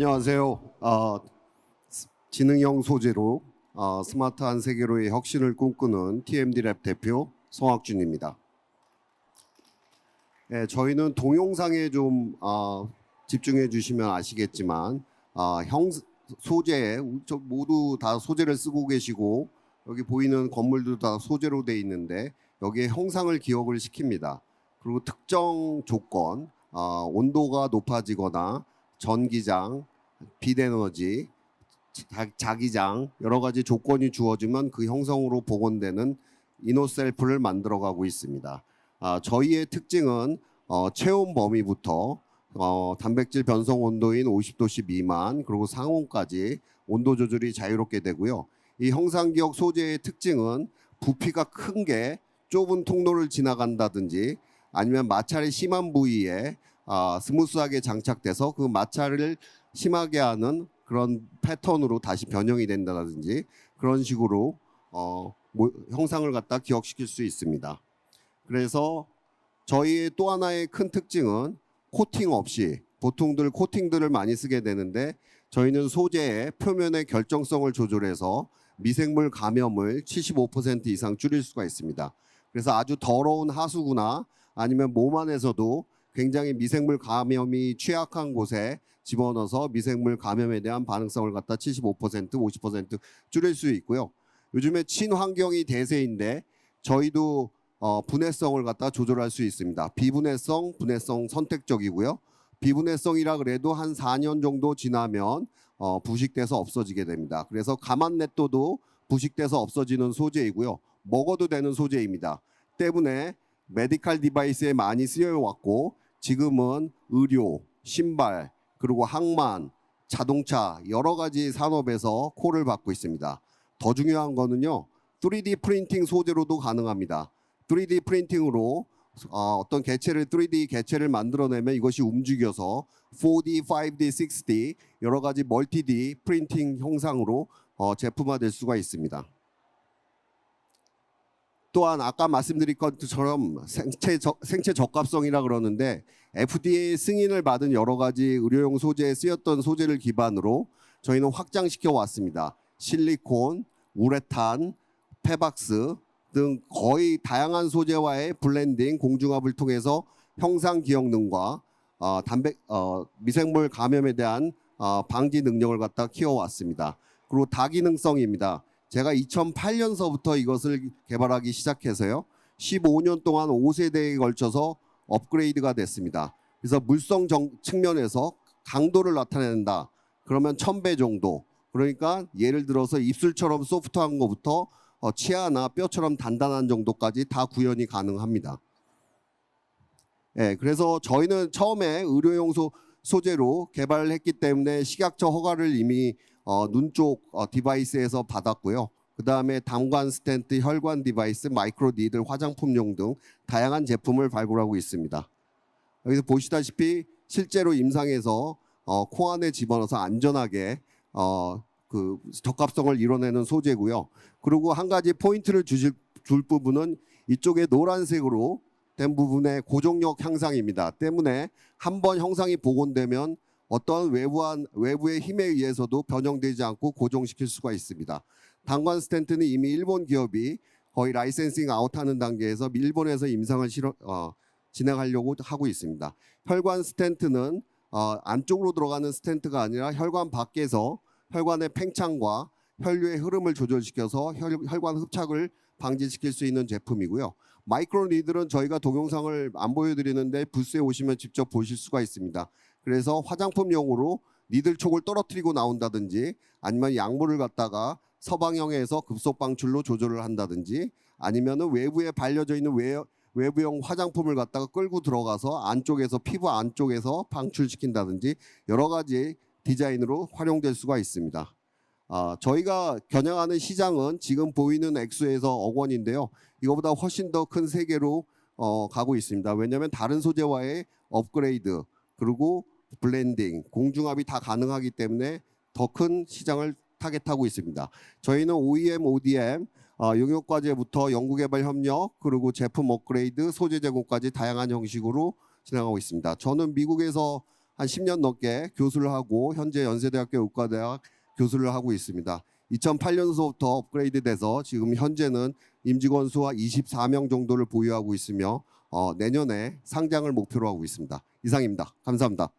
안녕하세요. 어, 스- 지능형 소재로 어, 스마트한 세계로의 혁신을 꿈꾸는 TMD랩 대표 송학준입니다. 네, 저희는 동영상에 좀 어, 집중해 주시면 아시겠지만 어, 형저 모두 다 소재를 쓰고 계시고 여기 보이는 건물도 다 소재로 돼 있는데 여기에 형상을 기억을 시킵니다. 그리고 특정 조건, 어, 온도가 높아지거나 전기장, 자- 자기장 여러 가지 조건이 주어지면 그 형성으로 복원되는 이노셀프를 만들어가고 있습니다. 아, 저희의 특징은 어, 체온 범위부터 어, 단백질 변성 온도인 50도씨 미만 그리고 상온까지 온도 조절이 자유롭게 되고요. 이 형상기억 소재의 특징은 부피가 큰 게 좁은 통로를 지나간다든지 아니면 마찰이 심한 부위에 아, 스무스하게 장착돼서 그 마찰을 심하게 하는 그런 패턴으로 다시 변형이 된다든지 그런 식으로 어, 모- 형상을 갖다 기억시킬 수 있습니다. 그래서 저희의 또 하나의 큰 특징은 코팅 없이 보통들 코팅들을 많이 쓰게 되는데 저희는 소재의 표면의 결정성을 조절해서 미생물 감염을 75% 이상 줄일 수가 있습니다. 그래서 아주 더러운 하수구나 아니면 몸 안에서도 굉장히 미생물 감염이 취약한 곳에 집어넣어서 미생물 감염에 대한 반응성을 갖다 75% 50% 줄일 수 있고요. 요즘에 친환경이 대세인데 저희도 어, 분해성을 갖다 조절할 수 있습니다. 비분해성, 분해성 선택적이고요. 비분해성이라 그래도 한 4년 정도 지나면 어, 부식돼서 없어지게 됩니다. 그래서 가만 냅둬도 부식돼서 없어지는 소재이고요. 먹어도 되는 소재입니다. 때문에 메디칼 디바이스에 많이 쓰여 왔고 지금은 의료, 신발, 그리고 항만, 자동차 여러 가지 산업에서 콜을 받고 있습니다. 더 중요한 거는요. 3D 프린팅 소재로도 가능합니다. 3D 프린팅으로 어, 어떤 개체를 3D 개체를 만들어내면 이것이 움직여서 4D, 5D, 6D 여러 가지 멀티-D 프린팅 형상으로 어, 제품화될 수가 있습니다. 또한 아까 말씀드린 것처럼 생체 적, 생체 적합성이라 그러는데 FDA 승인을 받은 여러 가지 의료용 소재에 쓰였던 소재를 기반으로 저희는 확장시켜 왔습니다. 실리콘, 우레탄, 페박스 등 거의 다양한 소재와의 블렌딩 공중합을 통해서 형상 기억능과 어, 단백 어, 미생물 감염에 대한 어, 방지 능력을 갖다 키워왔습니다. 그리고 다기능성입니다. 제가 2008년서부터 이것을 개발하기 시작해서요. 15년 동안 5세대에 걸쳐서 업그레이드가 됐습니다. 그래서 물성 정- 측면에서 강도를 나타낸다. 그러면 1000배 정도. 그러니까 예를 들어서 입술처럼 소프트한 것부터 어, 치아나 뼈처럼 단단한 정도까지 다 구현이 가능합니다. 예, 그래서 저희는 처음에 의료용 소, 소재로 개발을 했기 때문에 식약처 허가를 이미 어, 눈쪽 어, 디바이스에서 받았고요. 그 다음에 담관 스텐트, 혈관 디바이스, 마이크로 니들, 화장품용 등 다양한 제품을 발굴하고 있습니다. 여기서 보시다시피 실제로 임상에서 어, 코 안에 집어넣어서 안전하게 어, 그 적합성을 이뤄내는 소재고요. 그리고 한 가지 포인트를 주실 줄 부분은 이쪽에 노란색으로 된 부분의 고정력 향상입니다. 때문에 한 번 형상이 복원되면 어떠한 외부한 외부의 힘에 의해서도 변형되지 않고 고정시킬 수가 있습니다. 당관 스텐트는 이미 일본 기업이 거의 라이센싱 아웃하는 단계에서 일본에서 임상을 실어, 어, 진행하려고 하고 있습니다. 혈관 스텐트는 어, 안쪽으로 들어가는 스텐트가 아니라 혈관 밖에서 혈관의 팽창과 혈류의 흐름을 조절시켜서 혈, 혈관 흡착을 방지시킬 수 있는 제품이고요. 마이크로 니들은 저희가 동영상을 안 보여드리는데 부스에 오시면 직접 보실 수가 있습니다. 그래서 화장품용으로 니들 촉을 떨어뜨리고 나온다든지 아니면 약물을 갖다가 서방형에서 급속 방출로 조절을 한다든지 아니면은 외부에 발려져 있는 외, 외부형 화장품을 갖다가 끌고 들어가서 안쪽에서 피부 안쪽에서 방출시킨다든지 여러 가지 디자인으로 활용될 수가 있습니다. 아, 저희가 겨냥하는 시장은 지금 보이는 액수에서 억 원인데요. 이거보다 훨씬 더 큰 세계로 어, 가고 있습니다. 왜냐하면 다른 소재와의 업그레이드 그리고 블렌딩, 공중합이 다 가능하기 때문에 더 큰 시장을 타겟하고 있습니다. 저희는 OEM, ODM, 어, 용역과제부터 연구개발 협력 그리고 제품 업그레이드, 소재 제공까지 다양한 형식으로 진행하고 있습니다. 저는 미국에서 한 10년 넘게 교수를 하고 현재 연세대학교 의과대학 교수를 하고 있습니다. 2008년서부터 업그레이드돼서 지금 현재는 임직원 수와 24명 정도를 보유하고 있으며 어, 내년에 상장을 목표로 하고 있습니다. 이상입니다. 감사합니다.